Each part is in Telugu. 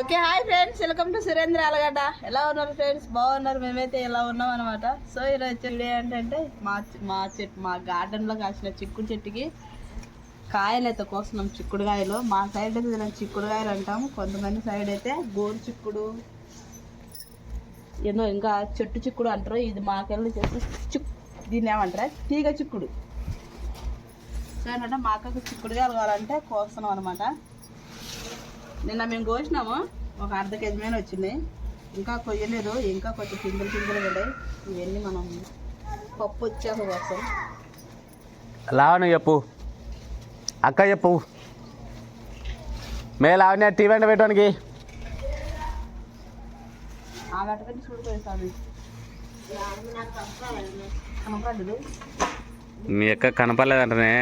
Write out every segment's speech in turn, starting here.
Okay hi friends. Welcome to Surendra Alagadda. ఎలా ఉన్నారు ఫ్రెండ్స్? బాగున్నారు. మేమైతే ఎలా ఉన్నాం అనమాట సో ఈరోజు వీడియో ఏంటంటే మా మా చెట్టు మా గార్డెన్లో కాసిన చిక్కుడు చెట్టుకి కాయలు అయితే కోస్తున్నాం చిక్కుడుకాయలు. మా సైడ్ అయితే దీనికి చిక్కుడుకాయలు అంటాం. కొంతమంది సైడ్ అయితే గోరు చిక్కుడు ఏదో ఇంకా చెట్టు చిక్కుడు అంటారు. ఇది మాకెళ్ళి చెట్టు చిక్ దీన్ని ఏమంటారా? తీగ చిక్కుడు. సో ఏంటంటే మా అక్కకు చిక్కుడుకాయలు కావాలంటే కోస్తున్నాం అనమాట నిన్న మేము కోసినాము ఒక అర్ధ కేజీ మీద వచ్చింది. ఇంకా కొయ్యలేదు ఇంకా కొంచెం పిందులు పిందులు పడ్డాయి ఇవన్నీ మనం పప్పు వచ్చాక కోసం లావణ్య చెప్పు. అక్క చెప్పు. మే లావణ్య టీవీ అంటే పెట్టడానికి. మీ అక్క కనపడలేదంటనే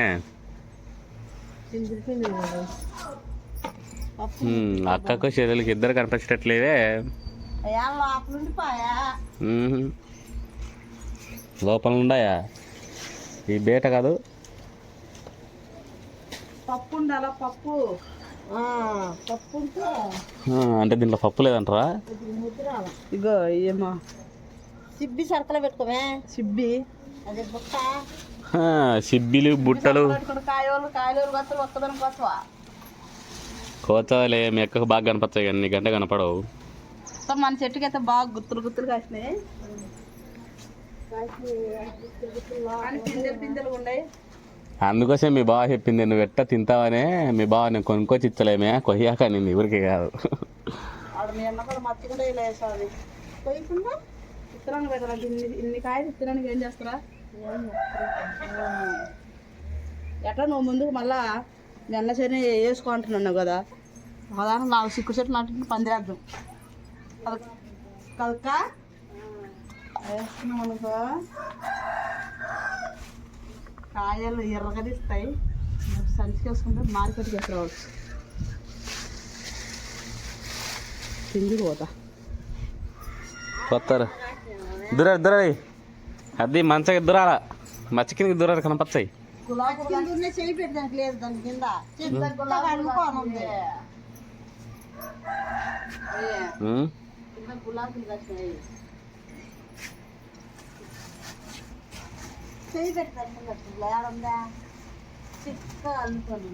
పిందులు పిందులు పడ్డాయి పప్పు ఉమ్, అక్కకు చెల్లెలకి ఇద్దరు కనిపించట్లేదే. లోపల ఉన్నాయా ఈ బేట కాదు. పప్పు ఉండాలా? పప్పు. అంటే దీంట్లో పప్పు లేదంటారా ఇగో ఏమో సిబ్బి సరకలు పెట్టుకోమే? సిబ్బి. అదే బుట్ట. సిబ్బిలు బుట్టలు. కాయోలు కాయలు ఒక్కదాని కొత్తవా కోతలే మీ అక్కకు బాగా కనపడతాయి కానీ నీ గంట కనపడవు. సో మన చెట్టుకి అయితే బాగా గుత్తులు గుత్తులు కాసినాయి అందుకోసం మీ బావ చెప్పింది నువ్వు ఎట్ట తింటావనే మీ బావ నేను కొనుక్కొచ్చి ఇచ్చలేమే కొయ్యాక నేను ఊరికే కాదు. ఇన్ని ఇన్ని కాయలు ఏం చేస్తారా? ఎట్లా నువ్వు ముందుకు మళ్ళా మీ అన్న చేని కదా. ఒకదాని నాలుగు సిక్కు చెట్లు నాటి పందిరేద్దాం. కదక్క కలక. వేస్తున్నాం అనుకో. కాయలు ఎర్రగదిస్తాయి సంచి వేసుకుంటే మార్కెట్కి వేసుకోవచ్చు కిందికి పోతా. కొత్తారు దురా దురది అది మంచిగా దురాల. మచ్చ కిందకి దురాలు కనపచ్చాయి గులాబీ కింద పెట్టడానికి లేదు దాని కింద. అనుకోని ఉంది. పెట్టడానికి ఏడుందా అనుకోని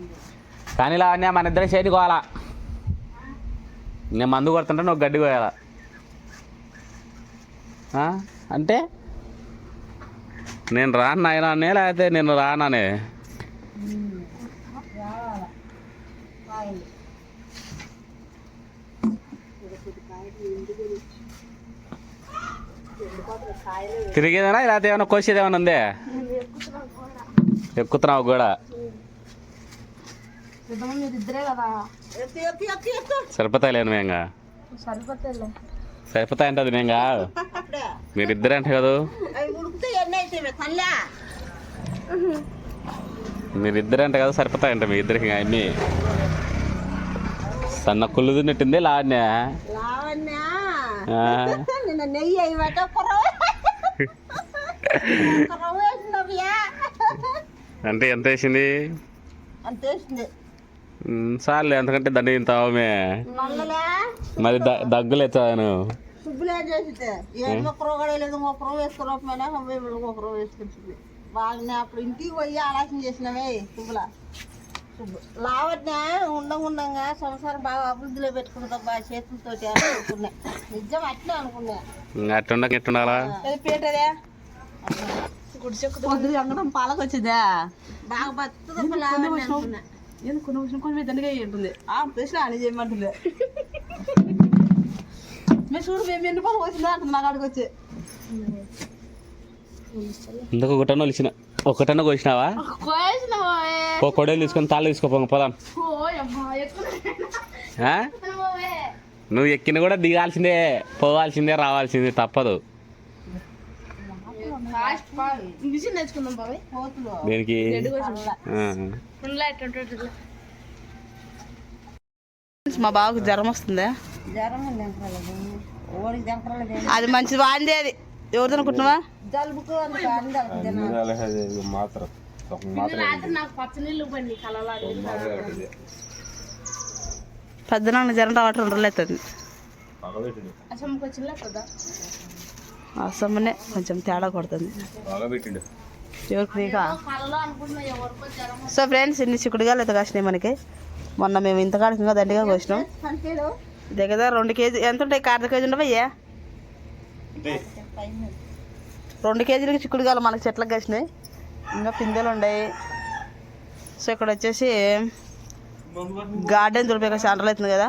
కానీ లావణ్య మన ఇద్దరం చేతికోవాలా నేను మందు కొడుతుంటే నువ్వు గడ్డి కోయాలా? అంటే నేను రాను నాయనే లేకపోతే నేను రానానే. తిరిగేదేనా? లేకపోతే ఏమైనా కోసేది ఏమైనా ఉందే? ఎక్కుతున్నావు కూడా ఎత్తు సరిపోతాయి లేను మేంగా సరిపోతాయిలే. సరిపోతాయి అంటే అది మేంగా అప్పుడే. మీరిద్దరే అంటే కదా అవి ఉడికితే ఎన్ని అయితే తల్లా. మీరిద్దరే అంటే కదా సరిపోతాయంట మీ ఇద్దరికి అన్ని. సన్న కుళ్ళు తిన్నట్టుంది లాడ్నే లావణ్య? అంటే ఎంత వేసింది? చాలులే అంతకంటే దండ మంగళే మరి దగ్గులు ఎత్తాను సుబ్బులే చేసితే? ఏమో కుర్ర కూడా లేదు ఒక కుర్ర వేసుకోలేకపోయినా ఒక బాగానే అప్పుడు ఇంటికి పోయి ఆలోచన చేసినవే సుబ్బుల సుబ్బు లావట్న ఉండంగా సంసారం బాగా అభివృద్ధిలో పెట్టుకుంటా బాగా అని అనుకున్నా. నిజం అట్లే అనుకున్నా. ఇంకా అట్టుండ ఎట్టుండాలా అది పీటదే? గుడిచెక్కు పొద్దున అంగడం పాలకు వచ్చిందా? బాగా బతుకు లావణ్య అనుకున్నా. ఎందుకు కొన్ని దండిగా ఉంటుంది ఆ ప్రశ్న అని చేయమంటుంది మేము చూడు మేము ఎన్ని పాలు వచ్చిందా అంటుంది నాకు అడిగి వచ్చి. ఇందుకు ఒకటన్న ఒలిచిన ఒకటన్న కోసినావా? ఓ కొడేలు తీసుకొని తాళ్ళు తీసుకోపోంగ పోదాం. ఆ? నువ్వు ఎక్కిన కూడా దిగాల్సిందే పోవాల్సిందే రావాల్సిందే తప్పదు. దేనికి. మా బాబుకి జ్వరం వస్తుందా. అది మంచిది వాడిందే అది. ఎవరితో అనుకుంటున్నావా జలుబుకు అంత పెద్దనాన్న జనం రావటం ఉండలేతుంది అసమ్మనే కొంచెం తేడా కొడుతుంది. సో ఫ్రెండ్స్ ఇన్ని చిక్కుడుగా లేదు కాసినాయి మనకి. మొన్న మేము ఇంతకాడికి ఇంకా దండిగా కోసినాం. దగ్గర రెండు కేజీ ఎంత ఉంటాయి? కార్ద కేజీ ఉండవయ్యా? రెండు కేజీలకి చిక్కుడుగాయలు మనకి చెట్లకు కాసినాయి. ఇంకా పిందెలు ఉన్నాయి. సో ఇక్కడ వచ్చేసి గార్డెన్ చాలా రోజులు అవుతుంది కదా.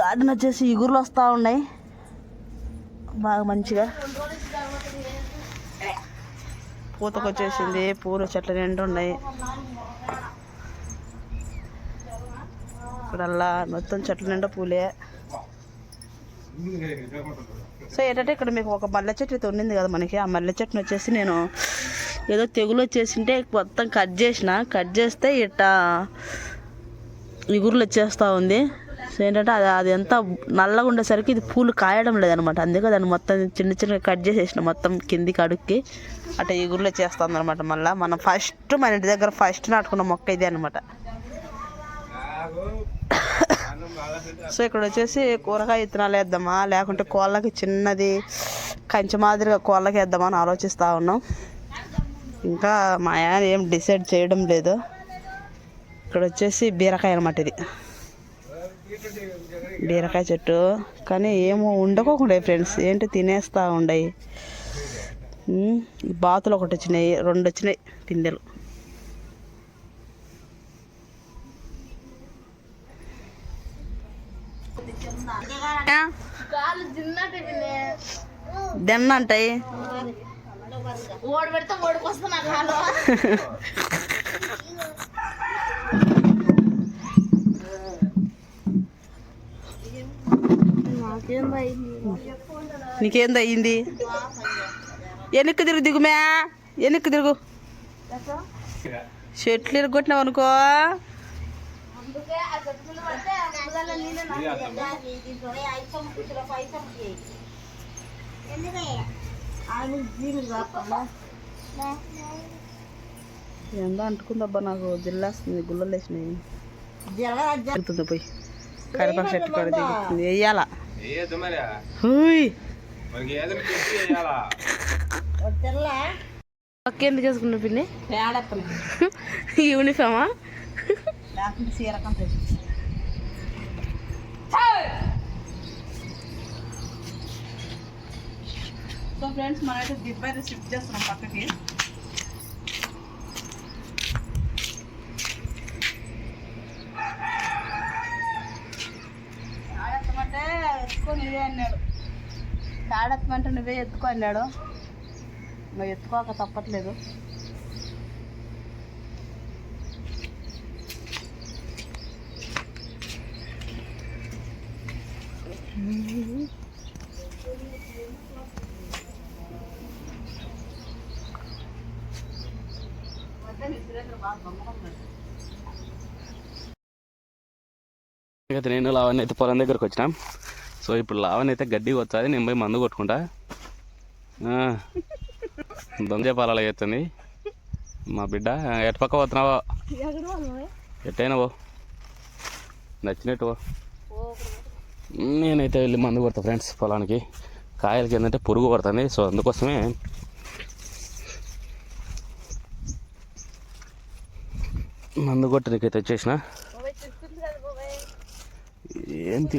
గార్డెన్ వచ్చేసి ఇగురులు వస్తూ ఉన్నాయి. బాగా మంచిగా. పూతకు వచ్చేసింది పూల చెట్లు నిండు ఉన్నాయి. ఇక్కడల్లా మొత్తం చెట్ల నిండా పూలే. సో ఏంటంటే ఇక్కడ మీకు ఒక మల్లె చెట్టు అయితే ఉండింది కదా మనకి. ఆ మల్లె చెట్టుని వచ్చేసి నేను ఏదో తెగులు వచ్చేసింటే మొత్తం కట్ చేసిన. కట్ చేస్తే ఇట్ట ఇగురులు వచ్చేస్తూ ఉంది. సో ఏంటంటే అది అది ఎంత నల్లగా ఉండేసరికి ఇది పూలు కాయడం లేదనమాట. అందుకే దాన్ని మొత్తం చిన్న చిన్నగా కట్ చేసేసిన మొత్తం కిందికి అడుక్కి. అట్లా ఇగురులు చేస్తుంది అనమాట మళ్ళీ. మనం ఫస్ట్ మన ఇంటి దగ్గర ఫస్ట్ నాటుకున్న మొక్క ఇదే అనమాట సో ఇక్కడ వచ్చేసి కూరగాయ విత్తనాలు వేద్దామా? లేకుంటే కోళ్ళకి చిన్నది కంచె మాదిరిగా కోళ్ళకి వేద్దామా అని ఆలోచిస్తూ ఉన్నాం. ఇంకా మా ఆయన ఏం డిసైడ్ చేయడం లేదు. ఇక్కడ వచ్చేసి బీరకాయ అనమాట ఇది. బీరకాయ చెట్టు. కానీ ఏమో ఉండకోకుండా ఫ్రెండ్స్. ఏంటి తినేస్తూ ఉండయి బాతులు ఒకటి వచ్చినాయి రెండు వచ్చినాయి పిందెలు. దెన్న అంటాయి ఓడి పెడితే ఓడికొస్తున్నా కాలు. వెనక్కి తిరుగు దిగుమే. వెనక్కి తిరుగు. చెట్లు ఇరగొట్టినావు అనుకో. ఎంత అంటుకుందబ్బా నాకు జిల్లాస్తుంది గుల్లలు వేసినాయి దిగుతుంది పోయి కరివేపాకు చెట్టు కూడా దిగుతుంది వేయాలా పక్క ఎందుకు చేసుకున్నా పిన్ని యూనిఫామా సో ఫ్రెండ్స్ మనమైతే దిబ్బ అయితే షిఫ్ట్ చేస్తున్నాం పక్కకి. ఆడెత్తమంటే ఎత్తుకో నువ్వే అన్నాడు. ఆడెత్తమంటే నువ్వే ఎత్తుకో అన్నాడు. నువ్వు ఎత్తుకోక తప్పట్లేదు. అయితే నేను లావణ్య అయితే పొలం దగ్గరకు వచ్చినాం. సో ఇప్పుడు లావణ్య అయితే గడ్డి వచ్చాది నేను పోయి మందు కొట్టుకుంటా. దొంగే దొంగ చెప్పాలి మా బిడ్డ ఎటు పక్క పోతున్నావో? ఎట్టయినా పో. నచ్చినట్టు పో. నేనైతే వెళ్ళి మందు కొడతా ఫ్రెండ్స్ పొలానికి. కాయలకి ఏంటంటే పురుగు పడుతుంది సో అందుకోసమే మందు కొట్టడానికైతే వచ్చేసిన? ఏంటి?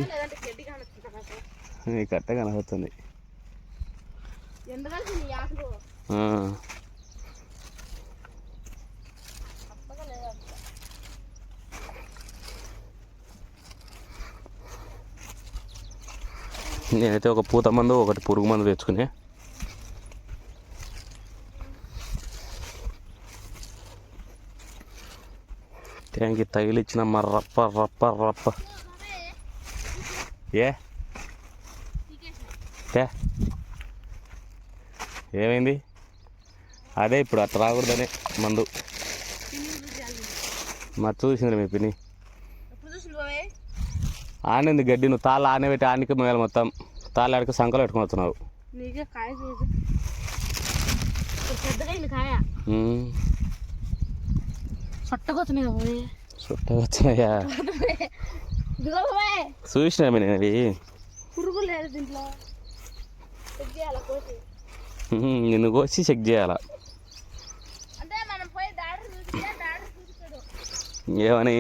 కట్ట కనబడుతుంది. నేనైతే ఒక పూత మందు ఒకటి పురుగు మందు తెచ్చుకుని తగిలిచ్చిన రప్ప రప్ప రప్ప. ఏ. ఏమైంది? అదే ఇప్పుడు అట్లా రాకూడదనే మందు. మా చూసింది మీ పిన్ని. ఆనింది గడ్డి నువ్వు తాళ్ళు ఆనే పెట్టి ఆనికి మొయ్యాలి మొత్తం. తాళ్ళు ఆడికి సంకలు పెట్టుకుని వస్తున్నావు. పెద్దగా కాయ. సొట్టకొచ్చినాయి పోయి చూసినామే నేను అవి పురుగు లేదు దీంట్లో. చెక్ చేయాలా కోసి ఉహుం, నిన్ను కోసి చెక్ చేయాలా? ఏమని.